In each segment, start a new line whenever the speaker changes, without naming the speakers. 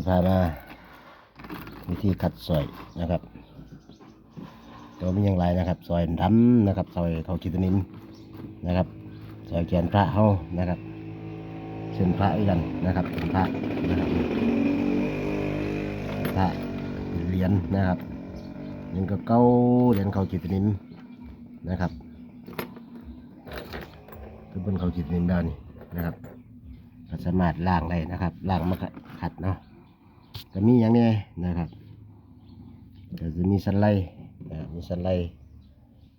สิพามาวิธีคัดซอยนะครับตัวมีอย่างไรนะครับ ซอยดำนะครับ ซอยเขาจิตนินนะครับ ซอยแกนพระเฮานะครับเส้นพระอีกกันนะครับเป็นพระนะครับพระเหรียญนะครับเหรียญก็เก้าเหรียญเขาจิตนินนะครับคือบนเขาจิตนินด้านนี้นะครับก็สามารถล้างได้นะครับล้างมาขัดเนาะ ก็มีอย่างนี้นะครับก็จะมีสันไลนะครับมีสันไล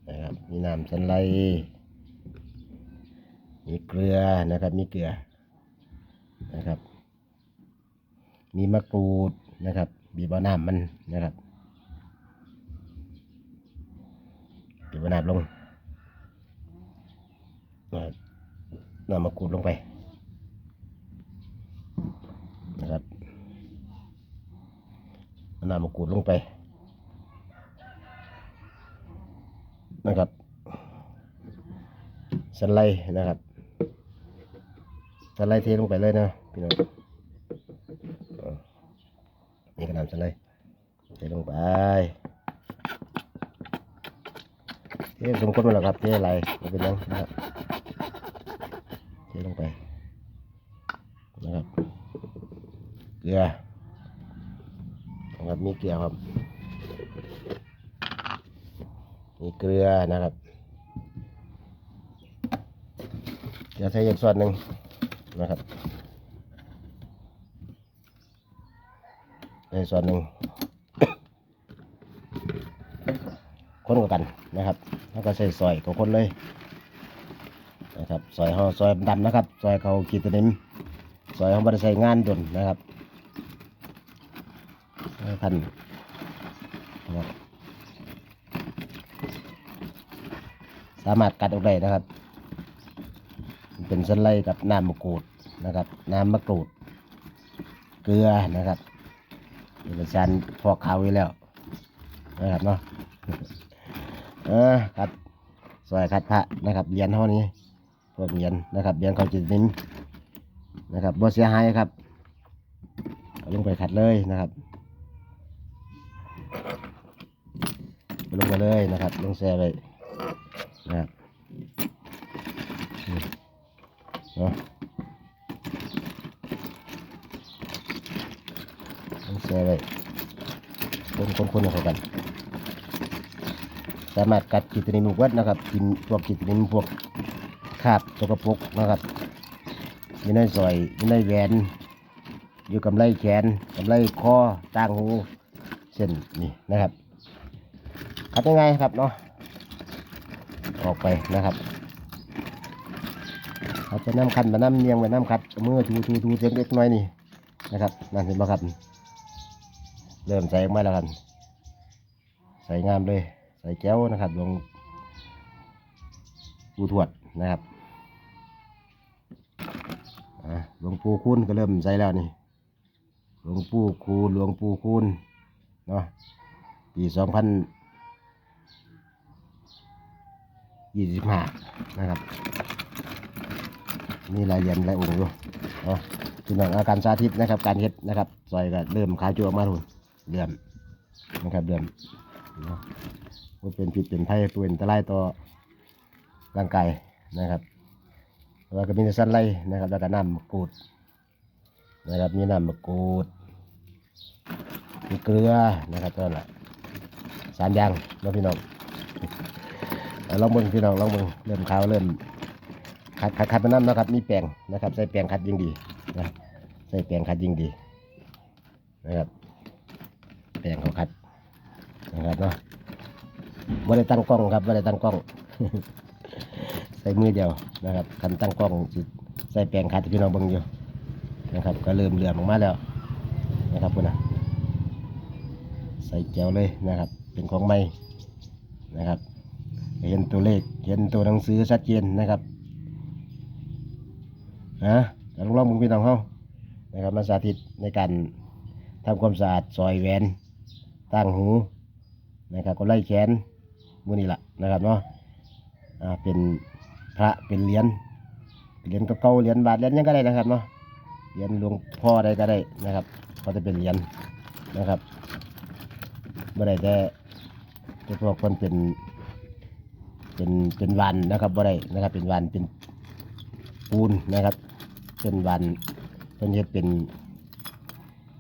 นะครับมีน้ำสันไลมีเกลือนะครับมีเกลือนะครับ มีมะกรูดนะครับบีบเอาน้ำมันนะครับบีบเอาน้ำลงน้ำมะกรูดลงไป นะครับ เอาน้ำมะกรูดลงไปนะครับสไลด์นะครับสไลด์เทลงไปเลยนะพี่น้องนี่ก็น้ำสไลด์เทลงไปเทสมควรแล้วครับเทอะไรไม่เป็นยังนะครับเทลงไปนะครับเกลือ มีเกลือครับ มีเกลือนะครับเกลือใส่อีกส่วนหนึ่งนะครับใส่ส่วนหนึ่งคนกันนะครับ แล้วก็ใส่ซอยกับคนเลยนะครับซอยห่อซอยดำนะครับซอยเขากีตนิมซอยของบริษัทงานดนนะครับ ให้ท่านนะครับสามารถกัดออกได้นะครับ เป็นสไลด์กับน้ำมะกรูดนะครับ น้ำมะกรูด เกลือนะครับเป็นการพอกขาวไว้แล้วนะครับเนาะเออครับซอยคัดพระนะครับเหรียญเท่านี้พวกเหรียญนะครับเหรียญเขาจะนิ้นนะครับบ่เสียหายครับเอาลงไปขัดเลยนะครับเอา ลงไปเลยนะครับลงแช่ไปนะครับเนาะลงแช่ไปคนคนคนเข้ากัน สามารถกัดกิตนิมุกวัดนะครับ กินพวกกิตนิมพวกคาบสกปรกนะครับอยู่ในซอยอยู่ในแหวนอยู่กำไรแขนกำไรคอต่างหูเส้นนี่นะครับ คัดยังไงครับเนาะออกไปนะครับเราจะน้ำคันมาน้ำเนียงไปน้ำคัดเมือถูถูถูเส้นเล็กน้อยนี่นะครับนั่นเห็นไหมครับเริ่มใส่ออกมาแล้วครับใส่งามเลย ใส่แก้วนะครับลงปูทวดนะครับหลวงปู่คูณก็เริ่มใส่แล้วนี่หลวงปู่คูณหลวงปู่คูณเนาะปีสองพัน ยี่สิบห้านะครับมีหลายเยญหลายองค์อยู่เนาะพี่น้องอาการสาธิตนะครับ การเฮ็ดนะครับซอยก็เริ่มขาวจัวมาทุนเดือนนะครับเดือนเนะว่าเป็นผิดเป็นไพ่เป็นอันตรายต่อร่างกายนะครับแล้วก็มีสันไลนะครับแล้วก็น้ำมะกรูดนะครับมีน้ำมะกรูดมีเกลือนะครับตัวละสามอย่างนาะพี่น้อง ลองเบิ่งพี่น้องลองเบิ่งเริ่มขาวเริ่มขัดขัดขัดเป็นน้ำนะครับ มีแป้งนะครับใส่แป้งขัดยิ่งดีนะใส่แป้งขัดยิ่งดีนะครับแป้งเขาขัดนะครับเนาะไม่ได้ตั้งกล้องครับไม่ได้ตั้งกล้อง ใส่มือเดียวนะครับคันตั้งกล้องสิใส่แปลงขัดพี่น้องเบิ่งอยู่นะครับ ก็เริ่มเหลื่อมออกมาแล้วนะครับพุ่นนะใส่แก้วเลยนะครับ เป็นของใหม่นะครับ เห็นตัวเลข เห็นตัวหนังสือชัดเจนนะครับนะลองลองมึงพี่น้องเขานะครับมาสาธิตในการทำความสะอาดซอยแหวนตั้งหูนะครับก็ไล่แขนมือนี่แหละนะครับเนาะอ่าเป็นพระเป็นเหรียญเหรียญเก่าเหรียญบาทเหรียญยังก็ได้นะครับเนาะเหรียญหลวงพ่อใดก็ได้นะครับก็จะเป็นเหรียญนะครับบ่ได้แต่แต่พวกคนเป็น เป็นเป็นวันนะครับบ่ได้นะครับ เป็นวันเป็นปูนนะครับ เป็นวันเป็นเฮ็ดเป็น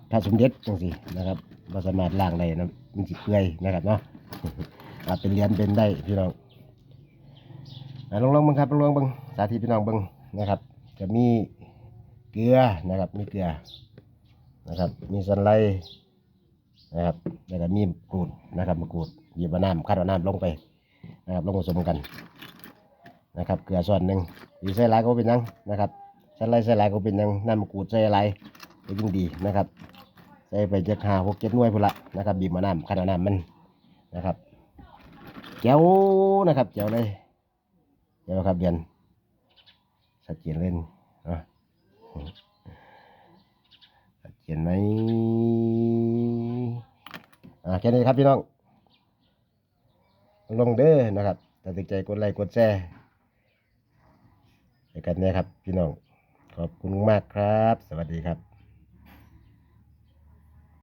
พระสมเด็จจังซี่นะครับบ่สามารถล้างได้นะมันสิเปื่อยนะครับเนาะอาเป็นเหรียญเป็นได้พี่น้องลองลองบิ่งครับลองลองบิ่งสาธิตพี่น้องบิ่งนะครับ จะมีเกลือนะครับ มีเกลือนะครับ มีสันไลนะครับแล้วก็มีมะกรูดนะครับมะกรูดหยิบเอาน้ำคัดเอาน้ำลงไป นะครับลงผสมกันนะครับเกลือส่วนหนึ่งหรือใส่ลายก็เป็นยังนะครับสันไลใส่ลายก็เป็นยังน้ำกูดใส่ลายก็ยิ่งดีนะครับใส่ไปจะหาหกเจ็ดหน่วยพุ่นละนะครับบีบมาน้ำคัดน้ำมันนะครับเจียวนะครับเจียวเลยเจียวครับเดือนชัดเจนเล่นอะชัดเจนไหมอ่าแค่นี้ครับพี่น้อง ลงเด้อนะครับตัดสินใจกดไลค์กดแชร์ให้กันเนี่ยครับ พี่น้อง ขอบคุณมากครับ สวัสดีครับ